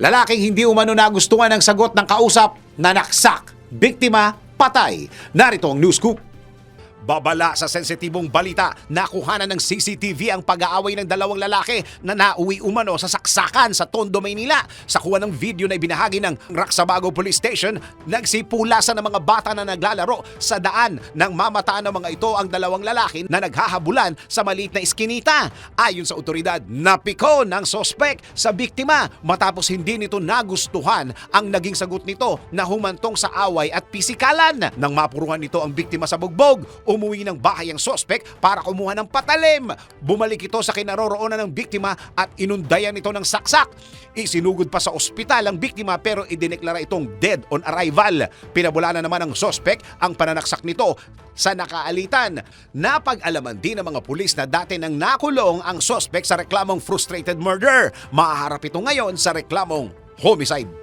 Lalaking hindi umano nagustuhan ng sagot ng kausap na naksak. Biktima, patay. Narito ang news scoop. Babala sa sensitibong balita, nakuhanan ng CCTV ang pag-aaway ng dalawang lalaki na nauwi umano sa saksakan sa Tondo, Maynila. Sa kuha ng video na ibinahagi ng Raksabago Police Station, nagsipulasan ng mga bata na naglalaro sa daan nang mamataan ng mga ito ang dalawang lalaki na naghahabulan sa maliit na iskinita. Ayon sa otoridad, napiko ng sospek sa biktima matapos hindi nito nagustuhan ang naging sagot nito na humantong sa away at pisikalan. Nang mapuruhan nito ang biktima sa bugbog, umuwi ng bahay ang sospek para kumuha ng patalim. Bumalik ito sa kinaroroonan ng biktima at inundayan ito ng saksak. Isinugod pa sa ospital ang biktima pero idineklara itong dead on arrival. Pinabula na naman ng sospek ang pananaksak nito sa nakaalitan. Napag-alaman din ng mga pulis na dati nang nakulong ang sospek sa reklamong frustrated murder. Mahaharap ito ngayon sa reklamong homicide.